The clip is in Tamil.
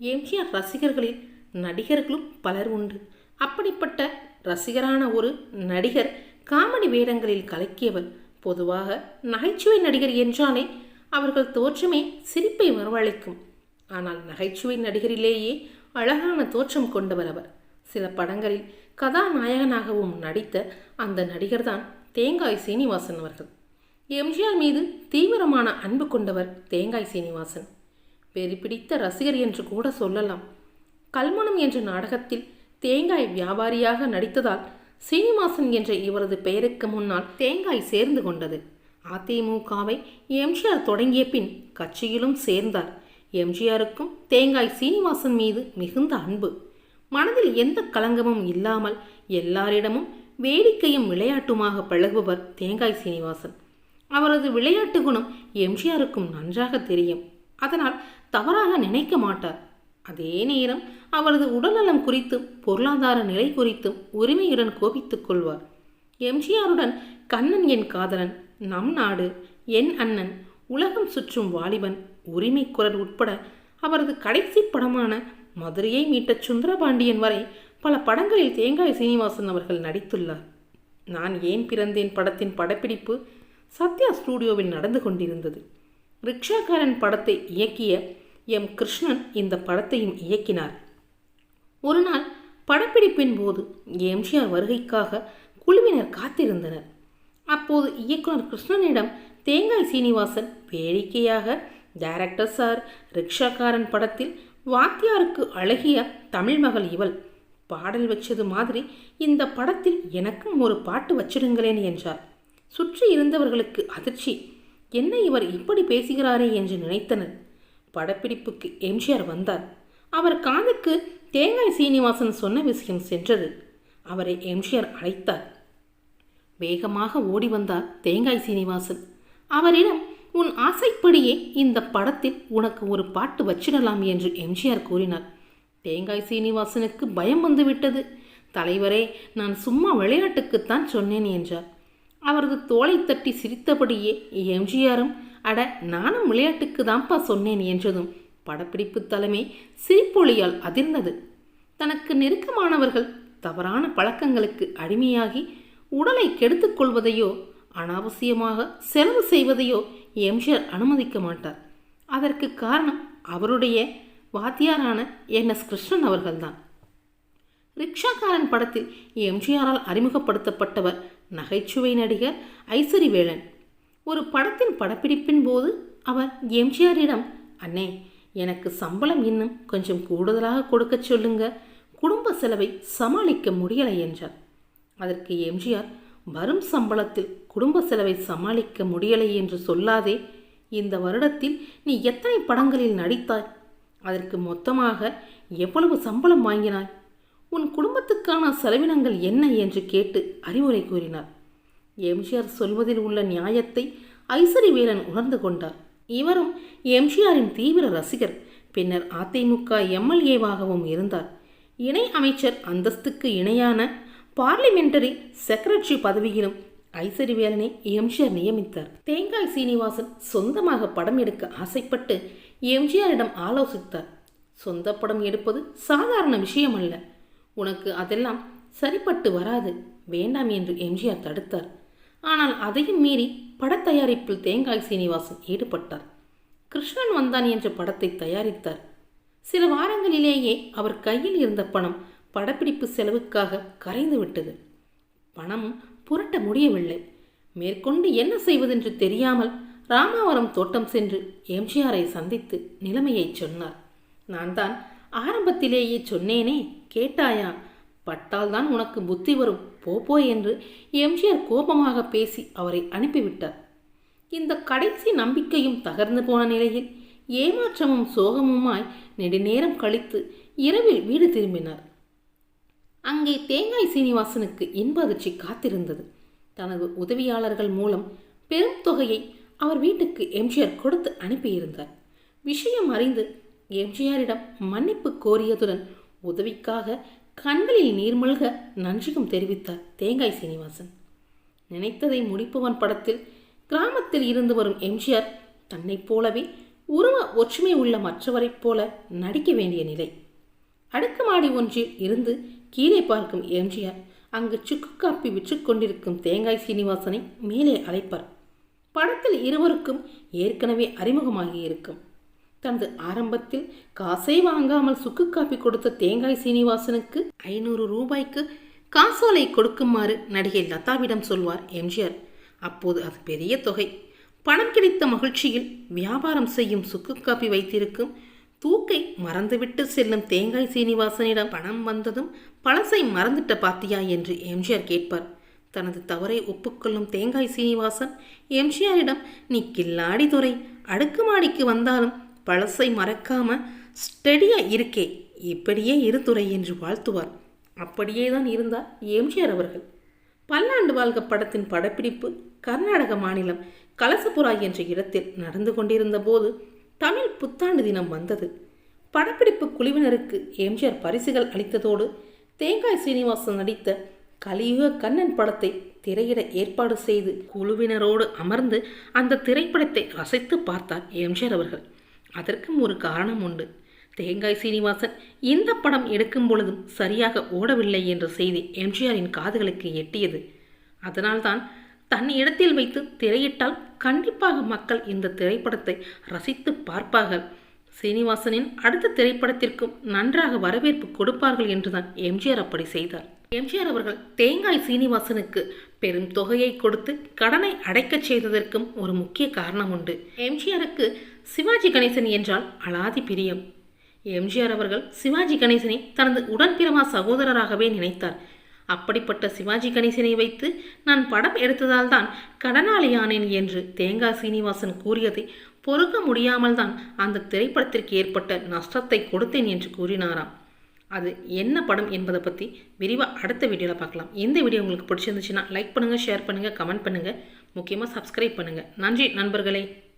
எம்ஜிஆர் ரசிகர்களில் நடிகர்களும் பலர் உண்டு. அப்படிப்பட்ட ரசிகரான ஒரு நடிகர் காமெடி வேடங்களில் கலக்கியவர் பொதுவாக நகைச்சுவை நடிகர் என்றாலே அவர்கள் தோற்றமே சிரிப்பை வரவழைக்கும். ஆனால் நகைச்சுவை நடிகரிலேயே அழகான தோற்றம் கொண்டவர் அவர். சில படங்களில் கதாநாயகனாகவும் நடித்த அந்த நடிகர்தான் தேங்காய் சீனிவாசன் அவர்கள். எம்ஜிஆர் மீது தீவிரமான அன்பு கொண்டவர் தேங்காய் சீனிவாசன். வெறி பிடித்த ரசிகர் என்று கூட சொல்லலாம். கல்மணம் என்ற நாடகத்தில் தேங்காய் வியாபாரியாக நடித்ததால் சீனிவாசன் என்ற இவரது பெயருக்கு முன்னால் தேங்காய் சேர்ந்து கொண்டது. அதிமுகவை எம்ஜிஆர் தொடங்கிய பின் கட்சியிலும் சேர்ந்தார். எம்ஜிஆருக்கும் தேங்காய் சீனிவாசன் மீது மிகுந்த அன்பு. மனதில் எந்த களங்கமும் இல்லாமல் எல்லாரிடமும் வேடிக்கையும் விளையாட்டுமாக பழகுபவர் தேங்காய் சீனிவாசன். அவரது விளையாட்டு குணம் எம்ஜிஆருக்கும் நன்றாக தெரியும். அதனால் தவறாக நினைக்க மாட்டார். அதே நேரம் அவரது உடல்நலம் குறித்தும் பொருளாதார நிலை குறித்தும் உரிமையுடன் கோபித்துக் கொள்வார். எம்ஜிஆருடன் கண்ணன் என் காதலன் நம் நாடு என் அண்ணன் உலகம் சுற்றும் வாலிபன் உரிமை குரல் உட்பட அவரது கடைசி படமான மதுரையை மீட்ட சுந்தரபாண்டியன் வரை பல படங்களில் தேங்காய் சீனிவாசன் அவர்கள் நடித்துள்ளார். நான் ஏன் பிறந்தேன்? படத்தின் படப்பிடிப்பு சத்யா ஸ்டூடியோவில் நடந்து கொண்டிருந்தது. ரிக்ஷாக்காரன் படத்தை இயக்கிய எம். கிருஷ்ணன் இந்த படத்தையும் இயக்கினார். ஒரு நாள் படப்பிடிப்பின் போது எம்ஜிஆர் வருகைக்காக குழுவினர் காத்திருந்தனர். அப்போது இயக்குனர் கிருஷ்ணனிடம் தேங்காய் சீனிவாசன் வேடிக்கையாக டைரக்டர் சார் ரிக்ஷாக்காரன் படத்தில் வாத்தியாருக்கு அழகிய தமிழ் மகள் இவள். பாடல் வச்சது மாதிரி இந்த படத்தில் எனக்கும் ஒரு பாட்டு வச்சிடுங்களேன் என்றார். சுற்றி இருந்தவர்களுக்கு அதிர்ச்சி என்ன இவர் இப்படி பேசுகிறாரே என்று நினைத்தனர். படப்பிடிப்புக்கு எம்ஜிஆர் வந்தார். அவர் காதுக்கு தேங்காய் சீனிவாசன் சொன்ன விஷயம் சென்றது. அவரை எம்ஜிஆர் அழைத்தார். வேகமாக ஓடி வந்தார் தேங்காய் சீனிவாசன். அவரிடம் உன் ஆசைப்படியே இந்த படத்தில் உனக்கு ஒரு பாட்டு வச்சிடலாம் என்று எம்ஜிஆர் கூறினார். தேங்காய் சீனிவாசனுக்கு பயம் வந்துவிட்டது. தலைவரே நான் சும்மா விளையாட்டுக்குத்தான் சொன்னேன் என்றார். அவரது தோலை தட்டி சிரித்தபடியே எம்ஜிஆரும் அட நானும் விளையாட்டுக்கு தான்ப்பா சொன்னேன் என்றதும் படப்பிடிப்பு தலைமை சிரிப்பொழியால் அதிர்ந்தது. தனக்கு நெருக்கமானவர்கள் தவறான பழக்கங்களுக்கு அடிமையாகி உடலை கெடுத்துக் கொள்வதையோ அனாவசியமாக செலவு செய்வதையோ எம்ஜிஆர் அனுமதிக்க மாட்டார். அதற்கு காரணம் அவருடைய வாத்தியாரான என். எஸ். கிருஷ்ணன் அவர்கள்தான். ரிக்ஷாக்காரன் படத்தில் எம்ஜிஆரால் அறிமுகப்படுத்தப்பட்டவர் நகைச்சுவை நடிகர் ஐசரிவேலன். ஒரு படத்தின் படப்பிடிப்பின் போது அவர் எம்ஜிஆரிடம் அண்ணே எனக்கு சம்பளம் இன்னும் கொஞ்சம் கூடுதலாக கொடுக்க சொல்லுங்க. குடும்ப செலவை சமாளிக்க முடியலை என்றார். அதற்கு எம்ஜிஆர் வரும் சம்பளத்தில் குடும்ப செலவை சமாளிக்க முடியலை என்று சொல்லாதே. இந்த வருடத்தில் நீ எத்தனை படங்களில் நடித்தாய்? அதற்கு மொத்தமாக எவ்வளவு சம்பளம் வாங்கினாய்? உன் குடும்பத்துக்கான செலவினங்கள் என்ன என்று கேட்டு அறிவுரை கூறினார். எம்ஜிஆர் சொல்வதில் உள்ள நியாயத்தை ஐசரி உணர்ந்து கொண்டார். இவரும் எம்ஜிஆரின் தீவிர ரசிகர். பின்னர் அதிமுக எம்எல்ஏவாகவும் இருந்தார். இணை அமைச்சர் அந்தஸ்துக்கு இணையான பார்லிமெண்டரி செக்ரட்டரி பதவியிலும் ஐசரி வேலனை எம்ஜிஆர் நியமித்தார். தேங்காய் சீனிவாசன் சொந்தமாக படம் எடுக்க ஆசைப்பட்டு எம்ஜிஆரிடம் ஆலோசித்தார். சொந்த படம் எடுப்பது சாதாரண விஷயம் அல்ல உனக்கு அதெல்லாம் சரிப்பட்டு வராது. வேண்டாம் என்று எம்ஜிஆர் தடுத்தார். ஆனால் அதையும் மீறி படத்தயாரிப்பில் தேங்காய் சீனிவாசன் ஈடுபட்டார். கிருஷ்ணன் வந்தான் என்ற படத்தை தயாரித்தார். சில வாரங்களிலேயே அவர் கையில் இருந்த பணம் படப்பிடிப்பு செலவுக்காக கரைந்து விட்டது. பணம் புரட்ட முடியவில்லை. மேற்கொண்டு என்ன செய்வதென்று தெரியாமல் ராமாவரம் தோட்டம் சென்று எம்ஜிஆரை சந்தித்து நிலைமையை சொன்னார். நான் தான் ஆரம்பத்திலேயே சொன்னேனே கேட்டாயா? பட்டால்தான் உனக்கு புத்தி வரும். போப்போ என்று எம்ஜிஆர் கோபமாக பேசி அவரை அனுப்பிவிட்டார். இந்த கடைசி நம்பிக்கையும் தகர்ந்து போன நிலையில் ஏமாற்றமும் சோகமுமாய் நெடுநேரம் கழித்து இரவில் வீடு திரும்பினார். அங்கே தேங்காய் சீனிவாசனுக்கு இன்ப அதிர்ச்சி காத்திருந்தது. தனது உதவியாளர்கள் மூலம் பெரும் தொகையை அவர் வீட்டுக்கு எம்ஜிஆர் கொடுத்து அனுப்பியிருந்தார். விஷயம் அறிந்து எம்ஜிஆரிடம் மன்னிப்பு கோரியதுடன் உதவிக்காக கண்களில் நீர்மல்க நன்றியும் தெரிவித்தார் தேங்காய் சீனிவாசன். நினைத்ததை முடிப்பவன் படத்தில் கிராமத்தில் இருந்து வரும் எம்ஜிஆர் தன்னைப் போலவே உருவ ஒற்றுமை உள்ள மற்றவரைப் போல நடிக்க வேண்டிய நிலை. அடுக்குமாடி ஒன்றில் இருந்து கீழே பார்க்கும் எம்ஜிஆர் அங்கு சுக்கு காப்பி விற்று கொண்டிருக்கும் தேங்காய் சீனிவாசனை மேலே அழைப்பார். படத்தில் இருவருக்கும் ஏற்கனவே அறிமுகமாகி இருக்கும். தனது ஆரம்பத்தில் காசை வாங்காமல் சுக்கு காப்பி கொடுத்த தேங்காய் சீனிவாசனுக்கு ஐநூறு ரூபாய்க்கு காசோலை கொடுக்குமாறு நடிகை லதாவிடம் சொல்வார் எம்ஜிஆர். அப்போது அது பெரிய தொகை. பணம் கிடைத்த மகிழ்ச்சியில் வியாபாரம் செய்யும் சுக்கு காப்பி வைத்திருக்கும் தூக்கை மறந்துவிட்டு செல்லும் தேங்காய் சீனிவாசனிடம் பணம் வந்ததும் பழசை மறந்துட்ட பாத்தியா என்று எம்ஜிஆர் கேட்பார். தனது தவறை ஒப்புக்கொள்ளும் தேங்காய் சீனிவாசன் எம்ஜிஆரிடம் நீ கில்லாடி துறை அடுக்குமாடிக்கு வந்தாலும் பழசை மறக்காம ஸ்டெடியா இருக்கே. இப்படியே இரு துறை என்று வாழ்த்துவார். அப்படியே தான் இருந்தார் எம்ஜிஆர் அவர்கள். பல்லாண்டு வாழ்க படத்தின் படப்பிடிப்பு கர்நாடக மாநிலம் கலசபுரா என்ற இடத்தில் நடந்து கொண்டிருந்த போது தமிழ் புத்தாண்டு தினம் வந்தது. படப்பிடிப்பு குழுவினருக்கு எம்ஜிஆர் பரிசுகள் அளித்ததோடு தேங்காய் சீனிவாசன் நடித்த கலியுக கண்ணன் படத்தை திரையிட ஏற்பாடு செய்து குழுவினரோடு அமர்ந்து அந்த திரைப்படத்தை ரசித்து பார்த்தார் எம்ஜிஆர் அவர்கள். அதற்கும் ஒரு காரணம் உண்டு. தேங்காய் சீனிவாசன் இந்த படம் எடுக்கும் பொழுதும் சரியாக ஓடவில்லை என்ற செய்தி எம்ஜிஆரின் காதுகளுக்கு எட்டியது. அதனால்தான் தன் இடத்தில் வைத்து திரையிட்டால் கண்டிப்பாக மக்கள் இந்த திரைப்படத்தை ரசித்து பார்ப்பார்கள். சீனிவாசனின் அடுத்த திரைப்படத்திற்கும் நன்றாக வரவேற்பு கொடுப்பார்கள் என்றுதான் எம்ஜிஆர் அப்படி செய்தார். எம்ஜிஆர் அவர்கள் தேங்காய் சீனிவாசனுக்கு பெரும் தொகையை கொடுத்து கடனை அடைக்கச் செய்ததற்கும் ஒரு முக்கிய காரணம் உண்டு. எம்ஜிஆருக்கு சிவாஜி கணேசன் என்றால் அலாதி பிரியம். எம்ஜிஆர் அவர்கள் சிவாஜி கணேசனை தனது உடன்பிறமா சகோதரராகவே நினைத்தார். அப்படிப்பட்ட சிவாஜி கணேசனை வைத்து நான் படம் எடுத்ததால் தான் கடனாளியானேன் என்று தேங்காய் சீனிவாசன் கூறியதை பொறுக்க முடியாமல் தான் அந்த திரைப்படத்திற்கு ஏற்பட்ட நஷ்டத்தை கொடுத்தேன் என்று கூறினாராம். அது என்ன படம் என்பதை பற்றி விரிவாக அடுத்த வீடியோவில் பார்க்கலாம். இந்த வீடியோ உங்களுக்கு பிடிச்சிருந்துச்சுன்னா லைக் பண்ணுங்கள் ஷேர் பண்ணுங்கள் கமெண்ட் பண்ணுங்கள் முக்கியமாக சப்ஸ்கிரைப் பண்ணுங்கள் நன்றி நண்பர்களே.